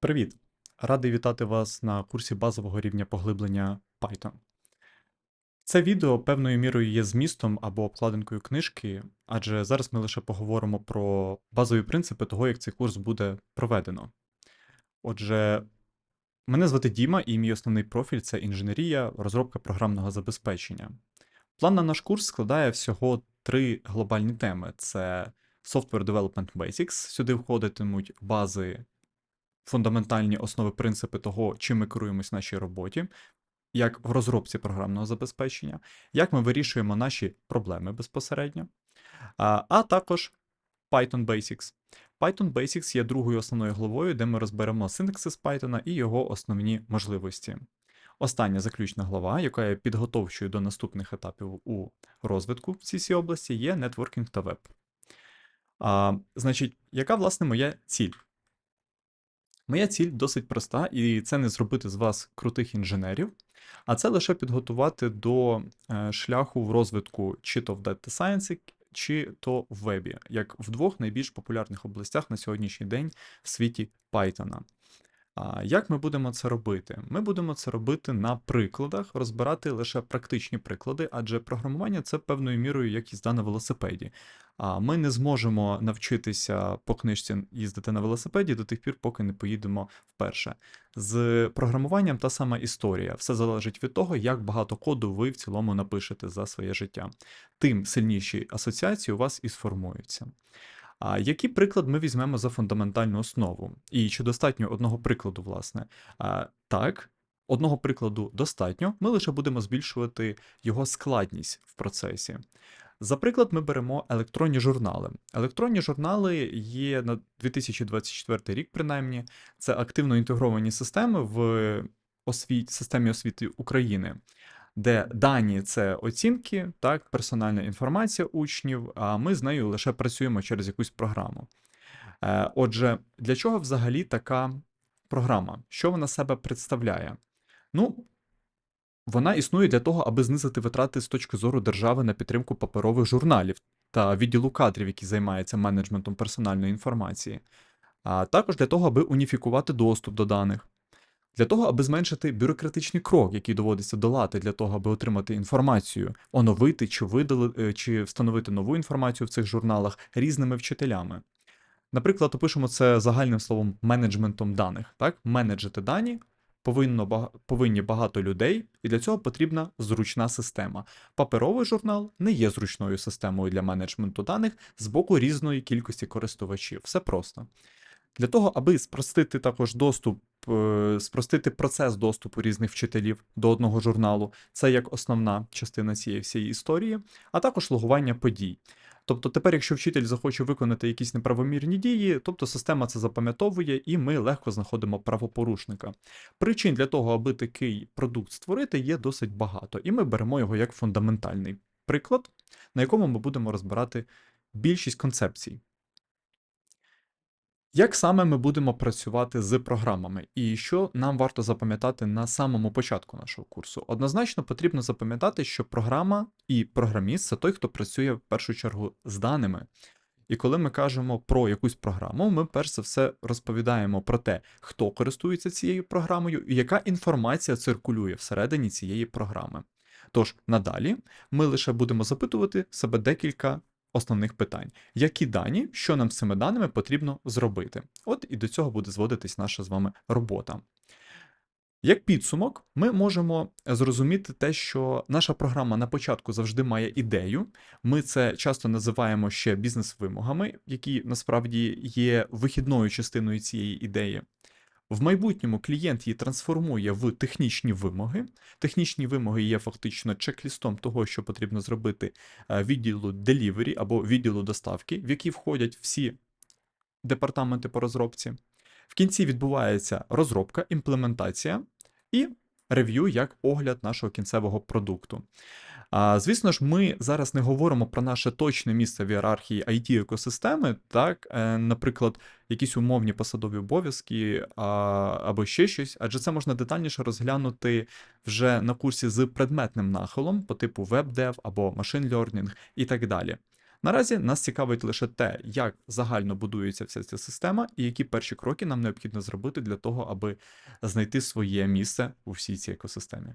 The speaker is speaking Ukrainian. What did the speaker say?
Привіт! Радий вітати вас на курсі базового рівня поглиблення Python. Це відео певною мірою є змістом або обкладинкою книжки, адже зараз ми лише поговоримо про базові принципи того, як цей курс буде проведено. Отже, мене звати Діма, і мій основний профіль це інженерія, розробка програмного забезпечення. План на наш курс складає всього три глобальні теми: це Software Development Basics, сюди входитимуть бази фундаментальні основи принципи того, чим ми керуємось в нашій роботі, як в розробці програмного забезпечення, як ми вирішуємо наші проблеми безпосередньо, а, також Python Basics. Python Basics є другою основною главою, де ми розберемо синтаксис Python і його основні можливості. Остання заключна глава, яка є підготовчою до наступних етапів у розвитку в цій області, є Networking та Web. А, Значить, яка власне моя ціль? Моя ціль досить проста, і це не зробити з вас крутих інженерів, а це лише підготувати до е, шляху в розвитку чи то в Data Science, чи то в вебі, як в двох найбільш популярних областях на сьогоднішній день в світі Python. Як ми будемо це робити? Ми будемо це робити на прикладах, розбирати лише практичні приклади, адже програмування це певною мірою як їзда на велосипеді. А ми не зможемо навчитися по книжці їздити на велосипеді до тих пір, поки не поїдемо вперше. З програмуванням та сама історія. Все залежить від того, як багато коду ви в цілому напишете за своє життя. Тим сильніші асоціації у вас і сформуються. А який приклад ми візьмемо за фундаментальну основу? І чи достатньо одного прикладу, власне? А, Так, одного прикладу достатньо, ми лише будемо збільшувати його складність в процесі. За приклад, ми беремо електронні журнали. Електронні журнали є на 2024 рік, принаймні, це активно інтегровані системи в освіт... системі освіти України де дані це оцінки, так, персональна інформація учнів, а ми з нею лише працюємо через якусь програму. Е, отже, для чого взагалі така програма? Що вона себе представляє? Ну, вона існує для того, аби знизити витрати з точки зору держави на підтримку паперових журналів та відділу кадрів, який займається менеджментом персональної інформації, а також для того, аби уніфікувати доступ до даних. Для того, аби зменшити бюрократичний крок, який доводиться долати для того, аби отримати інформацію, оновити чи видалити, е, чи встановити нову інформацію в цих журналах різними вчителями. Наприклад, опишемо це загальним словом менеджментом даних. Так? Менеджити дані повинно, повинні багато людей, і для цього потрібна зручна система. Паперовий журнал не є зручною системою для менеджменту даних з боку різної кількості користувачів. Все просто. Для того, аби спростити також доступ, спростити процес доступу різних вчителів до одного журналу, це як основна частина цієї всієї історії, а також логування подій. Тобто тепер, якщо вчитель захоче виконати якісь неправомірні дії, тобто система це запам'ятовує, і ми легко знаходимо правопорушника. Причин для того, аби такий продукт створити, є досить багато, і ми беремо його як фундаментальний приклад, на якому ми будемо розбирати більшість концепцій. Як саме ми будемо працювати з програмами, і що нам варто запам'ятати на самому початку нашого курсу? Однозначно потрібно запам'ятати, що програма і програміст це той, хто працює в першу чергу з даними. І коли ми кажемо про якусь програму, ми перш за все розповідаємо про те, хто користується цією програмою і яка інформація циркулює всередині цієї програми. Тож надалі ми лише будемо запитувати себе декілька основних питань. Які дані, що нам з цими даними потрібно зробити? От і до цього буде зводитись наша з вами робота. Як підсумок, ми можемо зрозуміти те, що наша програма на початку завжди має ідею. Ми це часто називаємо ще бізнес-вимогами, які насправді є вихідною частиною цієї ідеї. В майбутньому клієнт її трансформує в технічні вимоги. Технічні вимоги є фактично чек-лістом того, що потрібно зробити е, відділу delivery або відділу доставки, в який входять всі департаменти по розробці. В кінці відбувається розробка, імплементація і рев'ю як огляд нашого кінцевого продукту. А, Звісно ж, ми зараз не говоримо про наше точне місце в ієрархії it екосистеми так, е, наприклад, якісь умовні посадові обов'язки або ще щось, адже це можна детальніше розглянути вже на курсі з предметним нахилом по типу WebDev або Machine Learning і так далі. Наразі нас цікавить лише те, як загально будується вся ця система, і які перші кроки нам необхідно зробити для того, аби знайти своє місце у всій цій екосистемі.